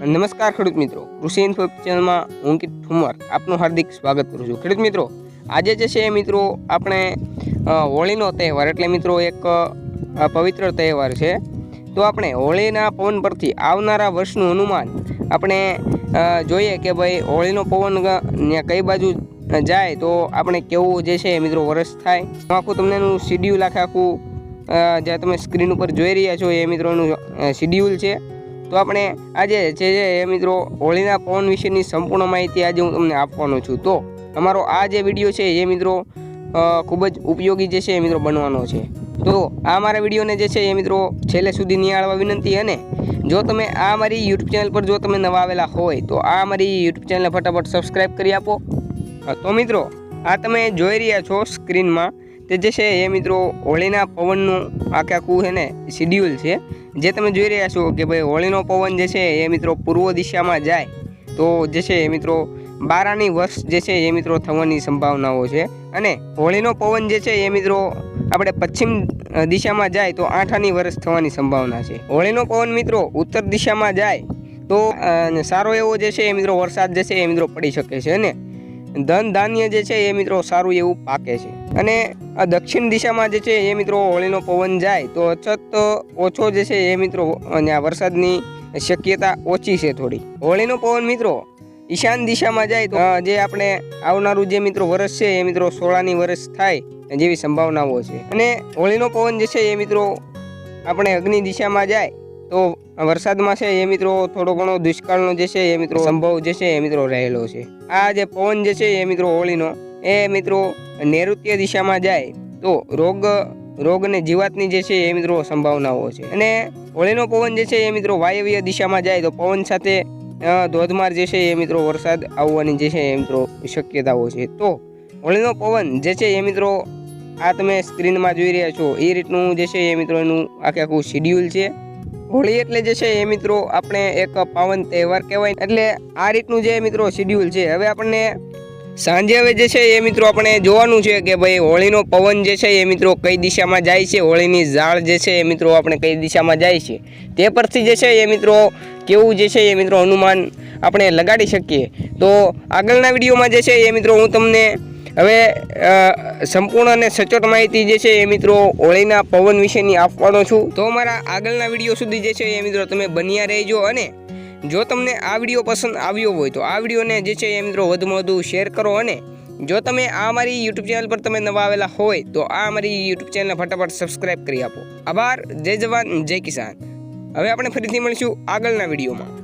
નમસ્કાર ખેડૂત મિત્રો. કૃષિ ઇન્ફો ચેનલમાં હું અંકિત ઠુમર આપનું હાર્દિક સ્વાગત કરું છું. ખેડૂત મિત્રો, આજે જે છે મિત્રો આપણે હોળીનો તહેવાર એટલે મિત્રો એક પવિત્ર તહેવાર છે. તો આપણે હોળીના પવન પરથી આવનારા વર્ષનું અનુમાન આપણે જોઈએ કે ભાઈ હોળીનો પવન કઈ બાજુ જાય તો આપણે કેવું જે છે મિત્રો વરસ થાય. આખું તમને એનું શિડ્યુલ આખે આખું જે તમે સ્ક્રીન ઉપર જોઈ રહ્યા છો એ મિત્રોનું શિડ્યુલ છે. તો આપણે આજે જે એ મિત્રો હોળીના પવન વિશેની સંપૂર્ણ માહિતી આજે હું તમને આપવાનો છું. તો અમારો આ જે વીડિયો છે એ મિત્રો ખૂબ જ ઉપયોગી જે છે એ મિત્રો બનવાનો છે. તો આ મારા વિડીયોને જે છે એ મિત્રો છેલ્લે સુધી નિહાળવા વિનંતી અને જો તમે આ મારી યુટ્યુબ ચેનલ પર જો તમે નવા આવેલા હોય, તો આ મારી યુટ્યુબ ચેનલને ફટાફટ સબસ્ક્રાઈબ કરી આપો. તો મિત્રો, આ તમે જોઈ રહ્યા છો સ્ક્રીનમાં, તે જે છે એ મિત્રો હોળીના પવનનું આખે આખું છે ને, શિડ્યુલ છે. જે તમે જોઈ રહ્યા છો કે ભાઈ હોળીનો પવન જે છે એ મિત્રો પૂર્વ દિશામાં જાય, તો જે છે એ મિત્રો બારાની વર્ષ જે છે એ મિત્રો થવાની સંભાવનાઓ છે. અને હોળીનો પવન જે છે એ મિત્રો આપણે પશ્ચિમ દિશામાં જાય તો આઠાની વર્ષ થવાની સંભાવના છે. હોળીનો પવન મિત્રો ઉત્તર દિશામાં જાય, તો સારો એવો જે છે એ મિત્રો વરસાદ જે છે એ મિત્રો પડી શકે છે અને ધન ધાન્ય જે છે એ મિત્રો સારું એવું પાકે છે. અને આ દક્ષિણ દિશામાં જે છે એ મિત્રો હોળીનો પવન જાય તો અછત ઓછો જે છે એ મિત્રો અને આ વરસાદની શક્યતા ઓછી છે થોડી. હોળીનો પવન મિત્રો ઈશાન દિશામાં જાય તો જે આપણે આવનારું જે મિત્રો વરસ છે એ મિત્રો સોળાની વરસ થાય જેવી સંભાવનાઓ છે. અને હોળીનો પવન જે છે એ મિત્રો આપણે અગ્નિ દિશામાં જાય તો વરસાદમાં છે એ મિત્રો થોડો ઘણો દુષ્કાળનો જે છે એ મિત્રો સંભવ જે છે એ મિત્રો રહેલો છે. આ જે પવન જે છે એ મિત્રો હોળીનો એ મિત્રો, નૈઋત્ય દિશામાં જાય તો રોગ રોગ અને જીવાતની જે છે એ મિત્રો સંભાવનાઓ છે. અને હોળીનો પવન જે છે એ મિત્રો વાયવ્ય દિશામાં જાય તો પવન સાથે ધોધમાર જે છે એ મિત્રો વરસાદ આવવાની જે છે એ મિત્રો શક્યતાઓ છે. તો હોળીનો પવન જે છે એ મિત્રો આ તમે સ્ક્રીનમાં જોઈ રહ્યા છો, એ રીતનું જે છે એ મિત્રો એનું આખે આખું શિડ્યુલ છે. હોળી એટલે જે છે એ મિત્રો આપણે એક પાવન તહેવાર કહેવાય. એટલે આ રીતનું જે મિત્રો શિડ્યુલ છે, હવે આપણને સાંજે હવે જે છે એ મિત્રો આપણે જોવાનું છે કે ભાઈ હોળીનો પવન જે છે એ મિત્રો કઈ દિશામાં જાય છે? હોળીની ઝાડ જે છે એ મિત્રો આપણે કઈ દિશામાં જાય છે? તે પરથી જે છે એ મિત્રો કેવું જે છે એ મિત્રો અનુમાન આપણે લગાડી શકીએ. તો આગળના વિડીયોમાં જે છે એ મિત્રો હું તમને હવે સંપૂર્ણ અને સચોટ માહિતી જે છે એ મિત્રો હોળીના પવન વિશેની આપવાનો છું. તો મારા આગળના વીડિયો સુધી જે છે એ મિત્રો તમે બન્યા રહેજો અને જો તમને આ વીડિયો પસંદ આવ્યો હોય તો આ વિડીયોને જે છે એ મિત્રો વધુમાં વધુ શેર કરો અને જો તમે આ મારી યુટ્યુબ ચેનલ પર તમે નવા આવેલા હોય તો આ મારી યુટ્યુબ ચેનલને ફટાફટ સબસ્ક્રાઈબ કરી આપો. આભાર. જય જવાન. જય કિસાન. હવે આપણે ફરીથી મળીશું આગળના વિડીયોમાં.